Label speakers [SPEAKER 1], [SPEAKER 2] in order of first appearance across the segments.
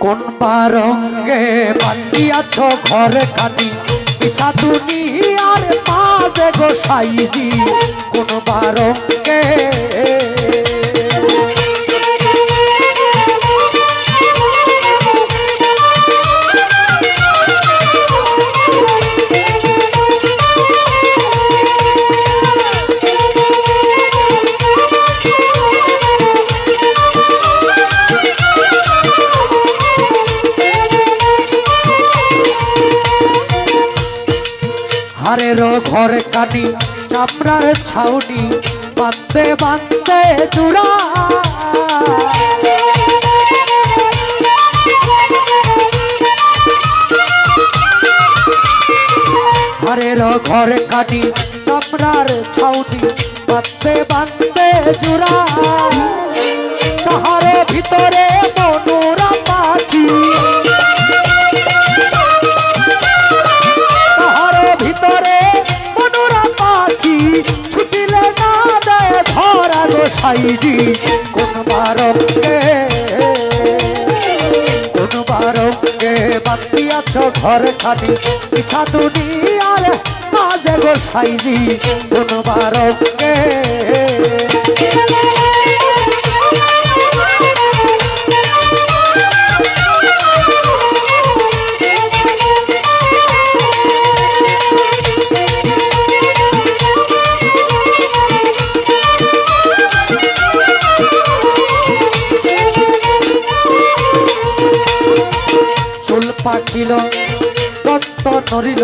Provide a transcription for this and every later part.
[SPEAKER 1] কোন বারঙ্গে বান্দিয়াছ ঘর খানি পিছা দুনিয়ার মাঝে গোসাইজি কোন বারঙ্গে ঘরে কাটি, চামড়ার ছাউনি, বাঁধতে বাঁধতে চূড়া হারের ঘরে কাটি, চামড়ার ছাউনি, বাঁধতে বাঁধতে চূড়া তাহার ভিতরে ঘর খালি পিছা দুনিয়ার মাঝে গো সাইজি কোন বারকে। দত্ত নরিল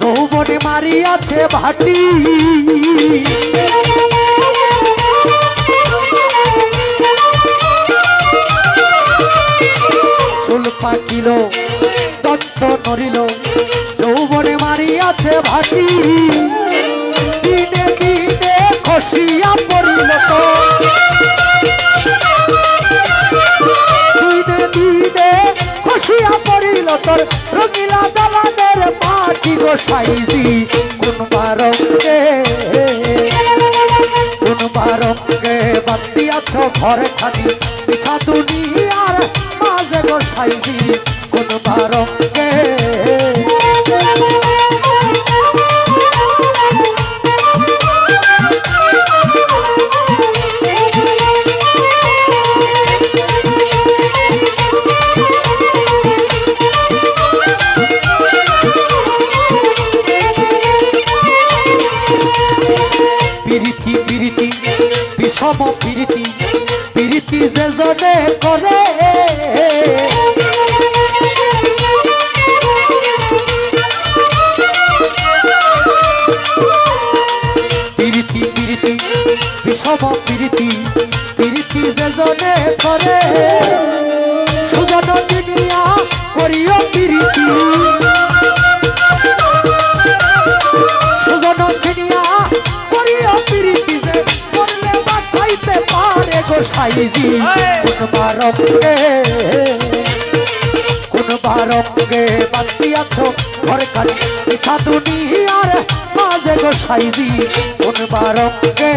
[SPEAKER 1] যৌবনে মারিয়াছে ভাটি। চুল পাকিল দত্ত নরিল যৌবনে মারিয়াছে ভাটি। দিনে দিনে খসিয়া পড়িল তো। দিনে খুশিয়া পড়িল তোর রঙিলা দালানের মাটি গো সাইজি। কোন বারঙ্গে কোন বারঙ্গে বাদ দিয়াছ ঘরে খালি পিছা বিষম প্রীতি। প্রীতি যে জনে করে সাইজি কোন বারকে কোন বারকে বাতি আছো ঘরে কালি পিছা দুনিয়ার মাঝে গো সাইজি। কোন বারকে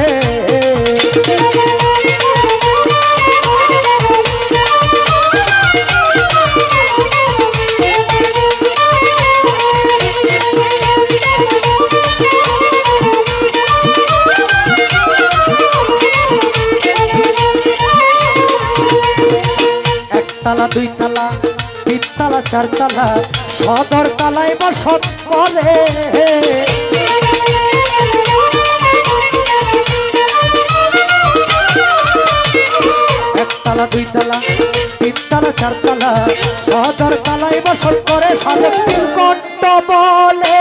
[SPEAKER 1] একতলা দুইতলা তিনতলা চারতলা সদর তলায় বসত করে। একতলা দুইতলা তিনতলা চারতলা সদর তলায় বসত করে সাবিত্রীর কণ্ঠ বলে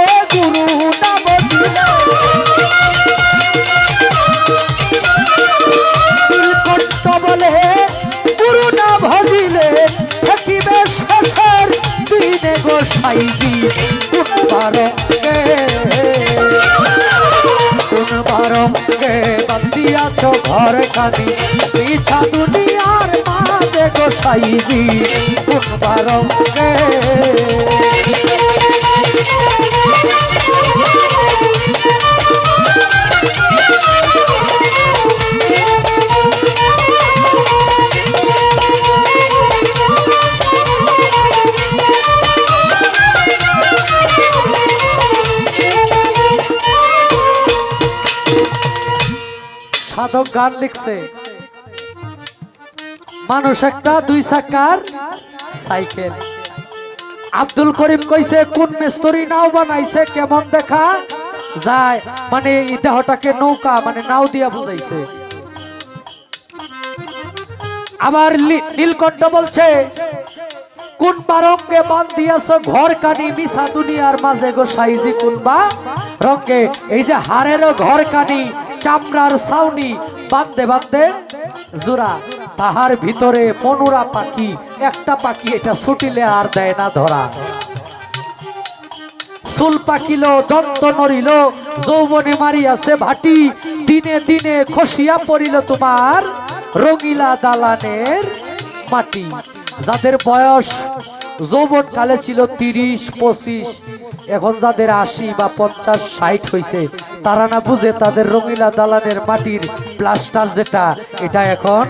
[SPEAKER 1] বান্দিয়াছ ঘরে কানি পিছা দুনিয়ার মাঝে গোসাইজি কোন বারকে সাধক গান লিখছে। মানুষ একটা দুই চাকার সাইকেল। আব্দুল করিম কইছে, কোন মিস্ত্রি নাও বানাইছে, কেমন দেখা যায়? মানে এই দেহটাকে নৌকা মানে নাও দিয়া বুঝাইছে। আবার নীলকণ্ঠ বলছে, কোন বারঙ্গে বান দিয়াছ, ঘর কানি মিশা দুনিয়ার মাঝে গো সাইজি কোনবা রঙ্গে? এই যে হাড়েরও ঘর কানি চামড়ার ছাউনি বান্ধে বান্ধে জোড়া, তাহার ভিতরে মনুরা পাখি, একটা পাখি এটা ছুটিলে আর দেয় না ধরা। চুল পাকিল, দন্ত নড়িল, যৌবনে মারিয়াছে ভাটি, দিনে দিনে খসিয়া পড়িল তোমার রঙিলা দালানের মাটি। যাদের বয়স যৌবন কালে ছিল তিরিশ, পঁচিশ, এখন যাদের আশি বা পঞ্চাশ, ষাট হয়েছে তারা না বুঝে তাদের রঙিলা দালানের মাটির প্লাস্টার যেটা, এটা এখন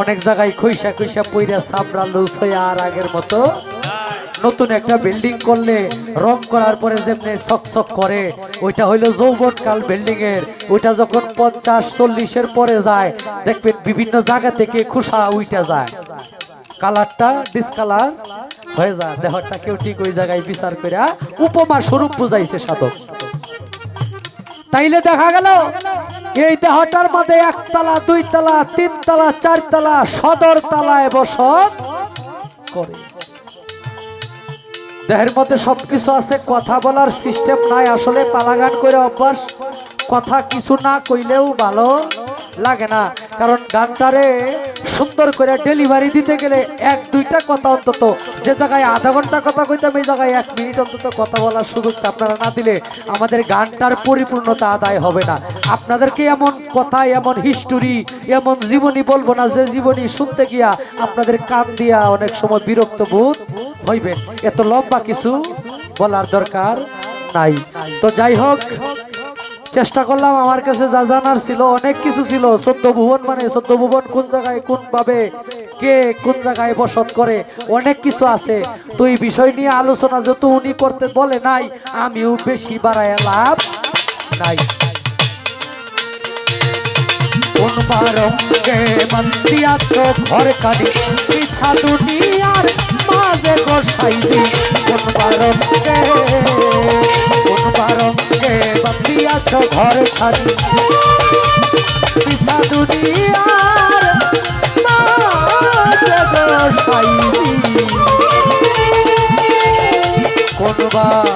[SPEAKER 1] অনেক জায়গায় খৈসা খৈসা পইরা চামড়া লুজ হয়ে আর আগের মতো। নতুন একটা বিল্ডিং করলে রং করার পরে যেমনি চকচক করে, ওইটা হইল যৌবনকাল বিল্ডিং এর ওইটা যখন পঞ্চাশ, চল্লিশের পরে যায়, দেখবেন বিভিন্ন জায়গা থেকে খুশা উইটা যায়। কালারটা ডিসকালার হয়ে যায় দেহটা কেউ ঠিক ওই জায়গায় বিচার করে উপমা স্বরূপ বুঝাইছে সাধক। তাইলে দেখা গেল, এই দেহটার মধ্যে একতলা, দুইতলা, তিনতলা, চারতলা, সদর তলায় বসত করে। দেহের মধ্যে সবকিছু আছে, কথা বলার সিস্টেম নাই, আসলে পালাগান করে অভ্যাস। কথা কিছু না কইলেও ভালো লাগে না। কারণ গানটারে সুন্দর করে ডেলিভারি দিতে গেলে এক, দুইটা কথা অন্তত। যে জায়গায় আধা ঘণ্টা কথা কইতাম, এই জায়গায় এক মিনিট অন্তত কথা বলার সুযোগটা আপনারা না দিলে আমাদের গানটার পরিপূর্ণতা আদায় হবে না। আপনাদেরকে এমন কথা, এমন হিস্টোরি এমন জীবনী বলব না, যে জীবনী শুনতে গিয়া আপনাদের কান দিয়া অনেক সময় বিরক্ত বোধ হইবেন। এত লম্বা কিছু বলার দরকার নাই। তো যাই হোক চেষ্টা করলাম, আমার কাছে যা জানার ছিল, অনেক কিছু ছিল। চোদ্দ ভুবন মানে চোদ্দ ভুবন কোন জায়গায় কোন ভাবে, কে কোন জায়গায় বসত করে, অনেক কিছু আছে। তো এই বিষয় নিয়ে আলোচনা যত উনি করতে বলে নাই, আমিও বেশি বাড়ায় লাভ নাই। মাঝে কোন বারঙ্গে কোন বারঙ্গে আছো ঘর খালি বিশা দুনিয়ার মাঝে গোসাইদি কোন বার